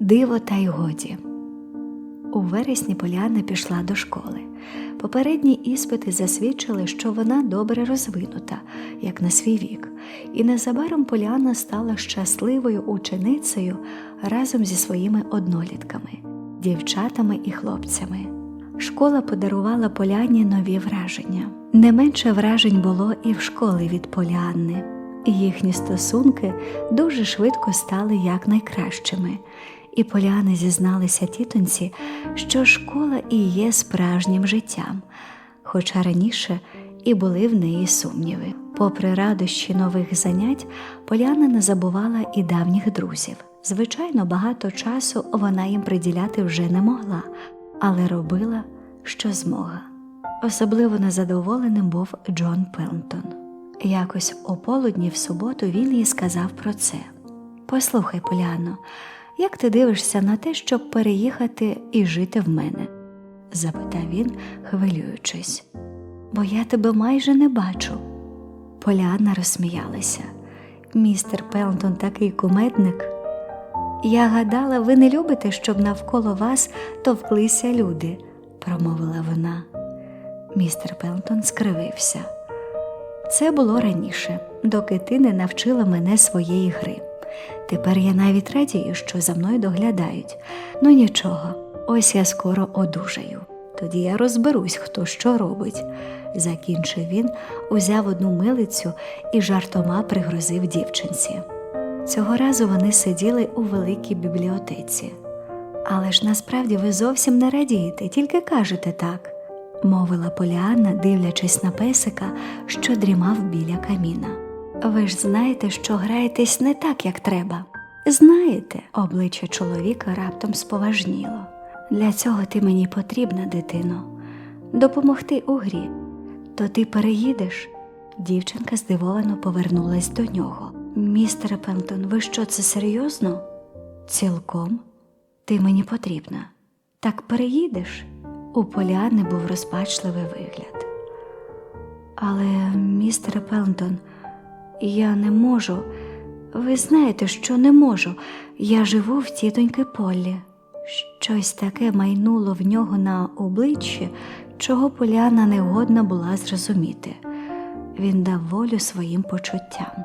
Диво та й годі. У вересні Поляна пішла до школи. Попередні іспити засвідчили, що вона добре розвинута, як на свій вік, і незабаром Поляна стала щасливою ученицею разом зі своїми однолітками, дівчатами і хлопцями. Школа подарувала Поляні нові враження. Не менше вражень було і в школі від Полянни. Їхні стосунки дуже швидко стали якнайкращими, і поляни зізналися тітоньці, що школа і є справжнім життям, хоча раніше і були в неї сумніви. Попри радощі нових занять, Поляна не забувала і давніх друзів. Звичайно, багато часу вона їм приділяти вже не могла, але робила, що змога. Особливо незадоволеним був Джон Пелтон. Якось о полудні в суботу він їй сказав про це. Послухай, Поляно, як ти дивишся на те, щоб переїхати і жити в мене? запитав він, хвилюючись. Бо я тебе майже не бачу. Поляна розсміялася. Містер Пелтон такий кумедник. Я гадала, ви не любите, щоб навколо вас товклися люди, промовила вона. Містер Пелтон скривився. Це було раніше, доки ти не навчила мене своєї гри. Тепер я навіть радію, що за мною доглядають. Ну нічого, ось я скоро одужаю. Тоді я розберусь, хто що робить. Закінчив він, узяв одну милицю і жартома пригрозив дівчинці. Цього разу вони сиділи у великій бібліотеці. Але ж насправді ви зовсім не радієте, тільки кажете так, мовила Поліанна, дивлячись на песика, що дрімав біля каміна. Ви ж знаєте, що граєтесь не так, як треба. Знаєте, обличчя чоловіка раптом споважніло. Для цього ти мені потрібна, дитино, допомогти у грі. То ти переїдеш? Дівчинка здивовано повернулась до нього. Містере Пентон, ви що це серйозно? Цілком, ти мені потрібна. Так переїдеш? У Поліани був розпачливий вигляд. Але, містере Пелтон, я не можу. Ви знаєте, що не можу. Я живу в тітоньки Поллі. Щось таке майнуло в нього на обличчі, чого Поляна не годна була зрозуміти. Він дав волю своїм почуттям.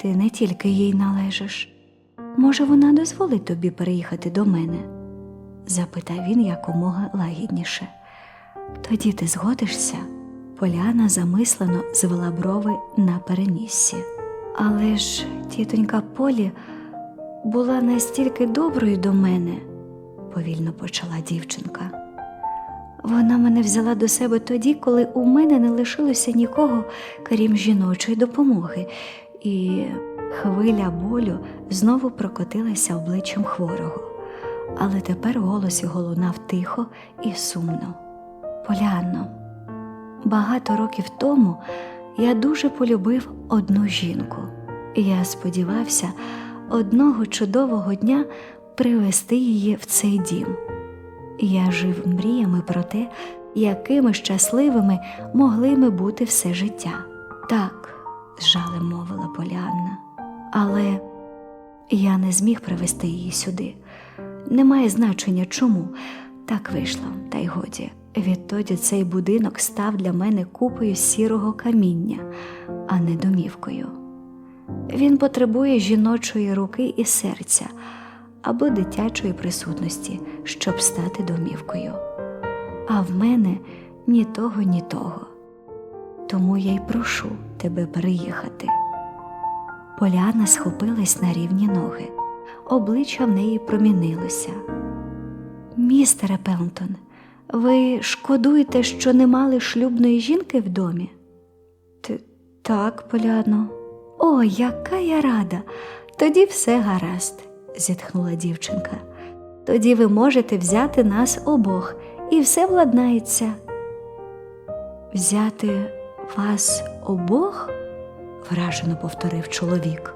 Ти не тільки їй належиш. Може, вона дозволить тобі переїхати до мене? запитав він якомога лагідніше. Тоді ти згодишся? Поляна замислено звела брови на переніссі. Але ж тітонька Полі була настільки доброю до мене, повільно почала дівчинка. Вона мене взяла до себе тоді, коли у мене не лишилося нікого, крім жіночої допомоги, і хвиля болю знову прокотилася обличчям хворого. Але тепер голос його лунав тихо і сумно. Поляно, багато років тому я дуже полюбив одну жінку. Я сподівався одного чудового дня привести її в цей дім. Я жив мріями про те, якими щасливими могли ми бути все життя. Так, з жалем мовила Полянна, але я не зміг привести її сюди. Немає значення чому. Так вийшло, та й годі. Відтоді цей будинок став для мене купою сірого каміння, а не домівкою. Він потребує жіночої руки і серця або дитячої присутності, щоб стати домівкою. А в мене ні того, ні того. Тому я й прошу тебе переїхати. Поляна схопилась на рівні ноги, обличчя в неї промінилося. Містере Пелтон, ви шкодуєте, що не мали шлюбної жінки в домі? Т так, Поляно. О, яка я рада! Тоді все гаразд, зітхнула дівчинка. Тоді ви можете взяти нас обох, і все владнається. Взяти вас обох? вражено повторив чоловік.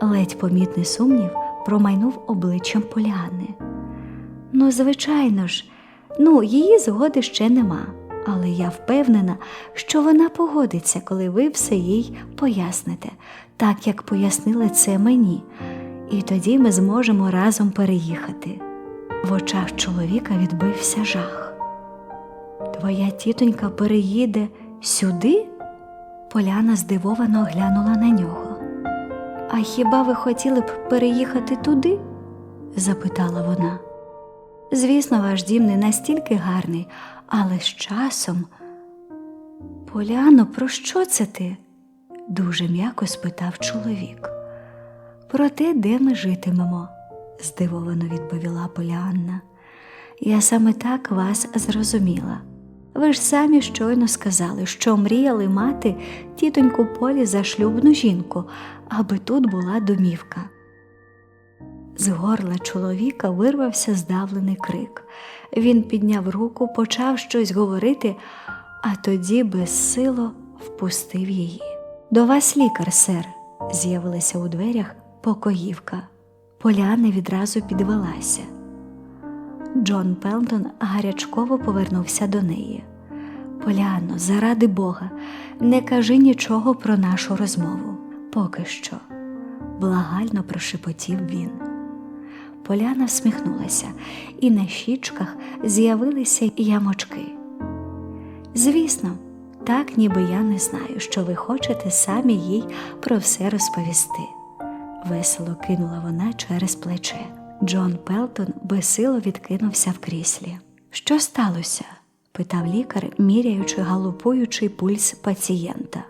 Ледь помітний сумнів промайнув обличчям Поляни. Ну, звичайно ж, ну, її згоди ще нема, але я впевнена, що вона погодиться, коли ви все їй поясните, так як пояснили це мені. і тоді ми зможемо разом переїхати. В очах чоловіка відбився жах. Твоя тітонька переїде сюди? Поляна здивовано глянула на нього. А хіба ви хотіли б переїхати туди? запитала вона. Звісно, ваш дім не настільки гарний, але з часом. Поляно, про що це ти? дуже м'яко спитав чоловік. Про те, де ми житимемо, здивовано відповіла Поліанна. Я саме так вас зрозуміла. Ви ж самі щойно сказали, що мріяли мати тітоньку Полі за шлюбну жінку, аби тут була домівка. З горла чоловіка вирвався здавлений крик. Він підняв руку, почав щось говорити, а тоді безсило впустив її. До вас лікар, сер, з'явилася у дверях покоївка. Поляна відразу підвелася. Джон Пелтон гарячково повернувся до неї. Поляно, заради Бога, не кажи нічого про нашу розмову. Поки що, благально прошепотів він. Поляна всміхнулася, і на щічках з'явилися ямочки. Звісно, так ніби я не знаю, що ви хочете самі їй про все розповісти. Весело кинула вона через плече. Джон Пелтон безсило відкинувся в кріслі. Що сталося? питав лікар, міряючи галопуючий пульс пацієнта.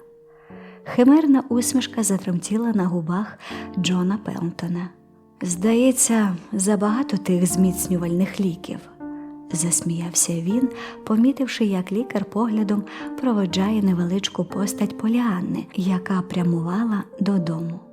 Химерна усмішка затремтіла на губах Джона Пелтона. Здається, забагато тих зміцнювальних ліків, засміявся він, помітивши, як лікар поглядом проводжає невеличку постать Поліанни, яка прямувала додому.